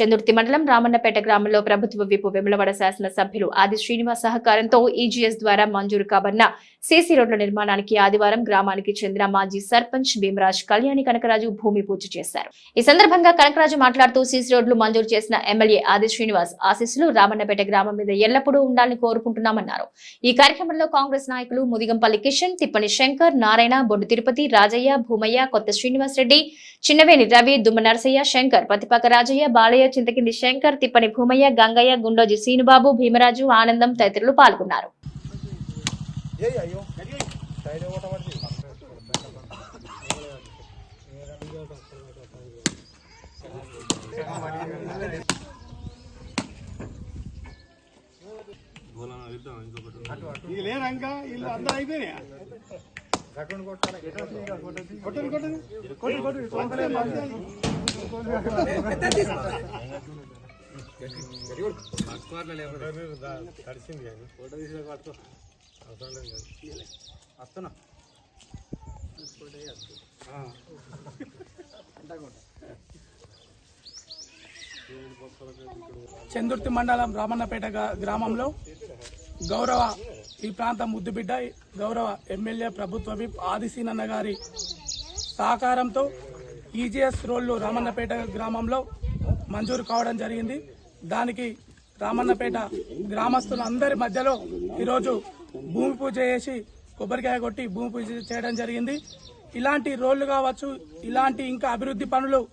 చందుర్తి మండలం రామన్నపేట గ్రామంలో ప్రభుత్వ విపు వెములవాడ శాసన సభ్యులు ఆది శ్రీనివాస్ సహకారంతో ఈజీఎస్ ద్వారా మంజూరు కాబడిన సీసీ రోడ్ల నిర్మాణానికి ఆదివారం గ్రామానికి చెందిన మాజీ సర్పంచ్ భీమరాజ్ కళ్యాణి కనకరాజు భూమి పూజ చేశారు. ఈ సందర్భంగా కనకరాజు మాట్లాడుతూ సీసీ రోడ్లు మంజూరు చేసిన ఎమ్మెల్యే ఆది శ్రీనివాస్ ఆశీస్సులు రామన్నపేట గ్రామం మీద ఎల్లప్పుడూ ఉండాలని కోరుకుంటున్నామన్నారు. ఈ కార్యక్రమంలో కాంగ్రెస్ నాయకులు ముదిగంపల్లి కిషన్ తిప్పని శంకర్ నారాయణ బొండు తిరుపతి రాజయ్య భూమయ్య కొత్త శ్రీనివాస్ రెడ్డి చిన్నవేని రవి దుమ్మ నరసయ్య శంకర్ పతిపాక రాజయ్య బాలయ్య చింతకింది శంకర్ తిప్పని భూమయ్య గంగయ్య గుండోజి సీనుబాబు భీమరాజు ఆనందం తదితరులు పాల్గొన్నారు. ఇక లేరా ఇంకా వీళ్ళు అందరూ అయిపోయినాయా కొట్టండి. కొట్టండి కొట్టండి. కొట్టండి కొట్టండి. తడిసింది కానీ ఫోటో తీసిన పట్టుకో అవసరం లేదు కానీ వస్తున్నా చందుర్తి మండలం రామన్నపేట గ్రామంలో గౌరవ ఈ ప్రాంతం ముద్దుబిడ్డ గౌరవ ఎమ్మెల్యే ప్రభుత్వ విప్ ఆదిశీనన్న గారి సహకారంతో ఈజీఎస్ రోడ్లు రామన్నపేట గ్రామంలో మంజూరు కావడం జరిగింది. దానికి రామన్నపేట గ్రామస్తులందరి మధ్యలో ఈరోజు భూమి పూజ చేసి కొబ్బరికాయ కొట్టి భూమి పూజ చేయడం జరిగింది. ఇలాంటి రోడ్లు కావచ్చు ఇలాంటి ఇంకా అభివృద్ధి పనులు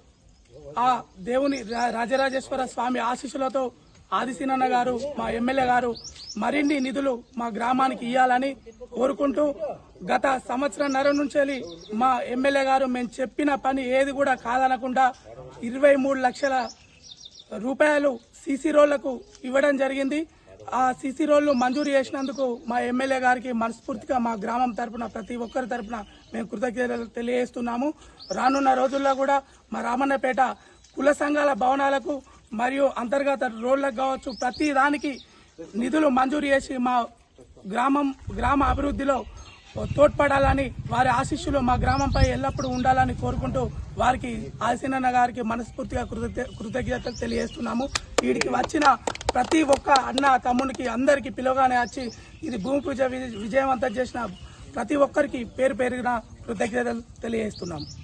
ఆ దేవుని రా- రాజరాజేశ్వర స్వామి ఆశీస్సులతో ఆదిశీనన్న గారు మా ఎమ్మెల్యే గారు మరిన్ని నిధులు మా గ్రామానికి ఇవ్వాలని కోరుకుంటూ గత సంవత్సరంన్నర నుంచి మా ఎమ్మెల్యే గారు మేము చెప్పిన పని ఏది కూడా కాదనకుండా ఇరవై మూడు లక్షల రూపాయలు సీసీ రోళ్ళకు ఇవ్వడం జరిగింది. ఆ సీసీ రోళ్ళు మంజూరు చేసినందుకు మా ఎమ్మెల్యే గారికి మనస్ఫూర్తిగా మా గ్రామం తరపున ప్రతి ఒక్కరి తరపున మేము కృతజ్ఞతలు తెలియజేస్తున్నాము. రానున్న రోజుల్లో కూడా మా రామన్నపేట కుల సంఘాల భవనాలకు మరియు అంతర్గత రోడ్లకు కావచ్చు ప్రతి దానికి నిధులు మంజూరు చేసి మా గ్రామం గ్రామ అభివృద్ధిలో తోడ్పడాలని వారి ఆశీస్సులు మా గ్రామంపై ఎల్లప్పుడూ ఉండాలని కోరుకుంటూ వారికి ఆశీనన్న గారికి మనస్ఫూర్తిగా కృతజ్ఞతలు తెలియజేస్తున్నాము. వీడికి వచ్చిన ప్రతి ఒక్క అన్న తమ్మునికి అందరికీ పిలువగానే వచ్చి ఇది భూమి పూజ విజయవంతం చేసిన ప్రతి ఒక్కరికి పేరు పేరున కృతజ్ఞతలు తెలియజేస్తున్నాము.